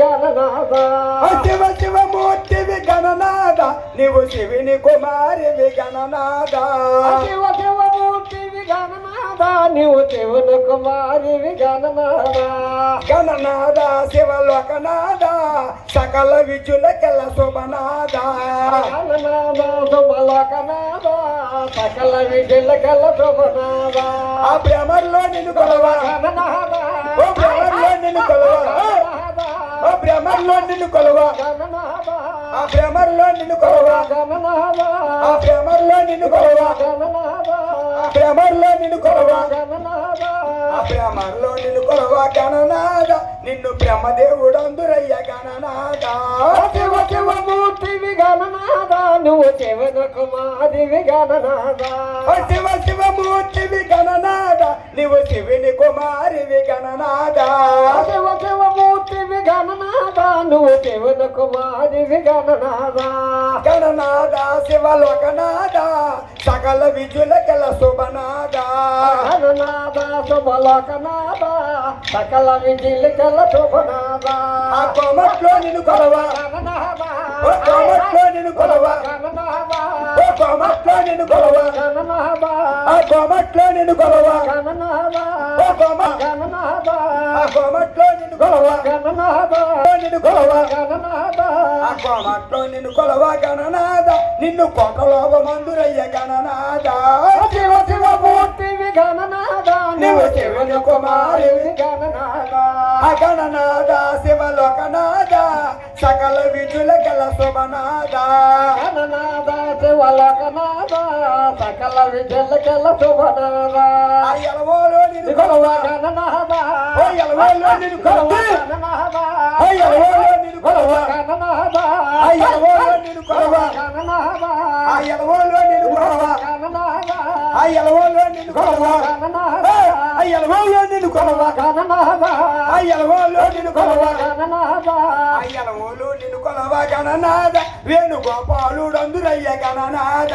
గణనాథ. శివ శివమూర్తివి గణనాథ. నీవు శివుని కుమారివి గణనాథ. శివ శివమూర్తివి గణనాథ. నీవు శివుని కుమారివి గణనాథ. గణనాథ శివలోకనాథ సకల విజులకెల శుభనాథ. గణనాథ శుభలోకనాథ సకల విద్యలకల శుభనాథ. ఆ భ్రమర్లో నిన్ను కొలవా? ఓ భ్రమర్లో నిన్ను కొలవా? భ్రమర్లో నిన్ను కొలవా ఆ భ్రమర్లో నిన్ను కొలవా. ఆ భ్రమర్లో నిన్ను కొలవా. ఆ భ్రమర్లో నిన్ను కొలవా. ఆ భ్రమర్లో నిన్ను కొలవా. గణనాథ నిన్ను బ్రహ్మదేవుడు అందురయ్య గణనాథ. శివ శివమూర్తివి గణనాథ నువ్వు శివన కుమారివి గణనాథ. ఓ శివ శివమూర్తివి గణనాథ నీవు శివుని కుమారివి గణనాథ. శివ నువ్వు శివన కుమారివి గణనాథ గణనాథ శివలోకనాథ సకల విజులకెల శుభనాథ. గణనాథ శుభలోకనాథ సకల విజిలికల శుభనాథ. ఆ కోమట్లో నిన్ను కొలవా? కోమట్లో నిన్ను కొలవా? గణనాథ. కోమట్లో నిన్ను కొలవా? ఆ కోమట్లో నిన్ను కొలవా? ఓ కోమ ఆ కోమట్లో నిన్ను కొలవా? నిన్ను కొలవా? ఆ కోమట్లో నిన్ను కొలవా? గణనాథ నిన్ను కొట్టలోగ మందురయ్య గణనాథ. శివ శివ మూర్తివి గణనాథ నువ్వు శివుని కుమారివి గణనాథ ఆ గణనాథ. శివలోకనాథ సకల విజులకెల శుభనాథ. గణనాథ శివలోకనాథ సకల విద్యలకెల శుభనాథ ఆ ఎలవోలో నిన్ను కొలవ కొలవా ఎలవోలో నిన్ను కొలవ? కొలవా గణనాథ ఓ ఎలవోలో నిన్ను కొలవ? కొలవా గణనాథ ఆ ఎలవోలో నిన్ను కొలవా గణనాథ? ఆ ఎలవోలో నిన్ను కొలవా గణనాథ. ఆ ఎలవోలో నిన్ను కొలవా గణనాథ ఆ ఎలవోలో నిన్ను కొలవా గణనాథ ఆ ఎలవోలో నిన్ను కొలవా గణనాథ ఆ ఎలవోలు నిన్ను కొలవా గణనాథ వేణుగోపాలుడు అందురయ్య గణనాథ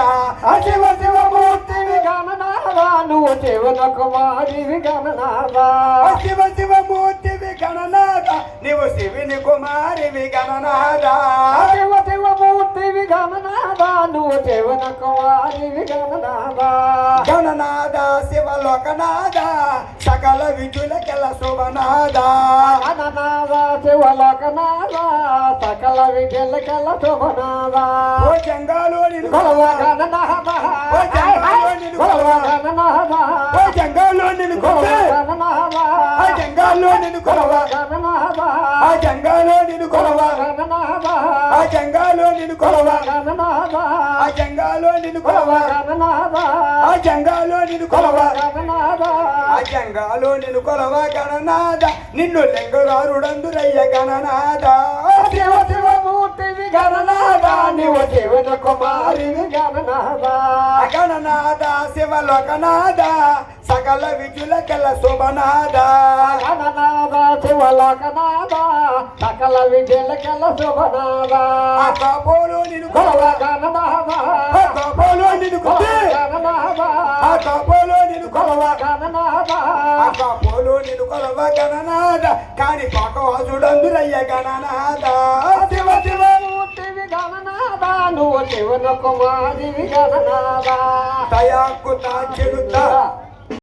శివ శివ మూర్తివి గణనాథ నువ్వు శివన కుమారివి గణనాథ. ఆ శివ శివ మూర్తివి గణనాథ నీవు శివుని కుమారివి గణనాథ. శివ శివ మూర్తివి గణనాథ నువ్వు శివన కుమారివి గణనాథ. గణనాథ శివలోకనాథ సకల విజులకెల శుభనాథ. గణనాథ శివలోకనాథ సకల విద్యలకెల శుభనాథ. ఓ జంగాలో నిన్ను కొలవ కొలవా గణనాథ ఓ జంగాలో నిన్ను కొలవ కొలవా గణనాథ ఓ జంగాలో నిన్ను నిన్ను కొలవా? ఆ జంగాలో నిన్ను కొలవా? ఆ జంగాలో నిన్ను కొలవా? ఆ జంగాలో నిన్ను కొలవ? ఆ జంగాలో నిన్ను కొలవా? ఆ జంగాలో నిన్ను కొలవా గణనాథ? నిన్ను లెంగరారుడందురయ్య గణనాథ. శివ శివ మూర్తివి గణనాథ. నీవు శివుని కుమారివి గణనాథ. గణనాథ శివలోకనాథ. సకల శుభనాథ. గణనాథ శివలోకనాథ సకల విద్యలకెల గణనాథ కాని పాకవాసుడందురయ్య గణనాథ. శివ నువ్వు శివుని కుమారివి గణనాథ. దయాకు చెడుతా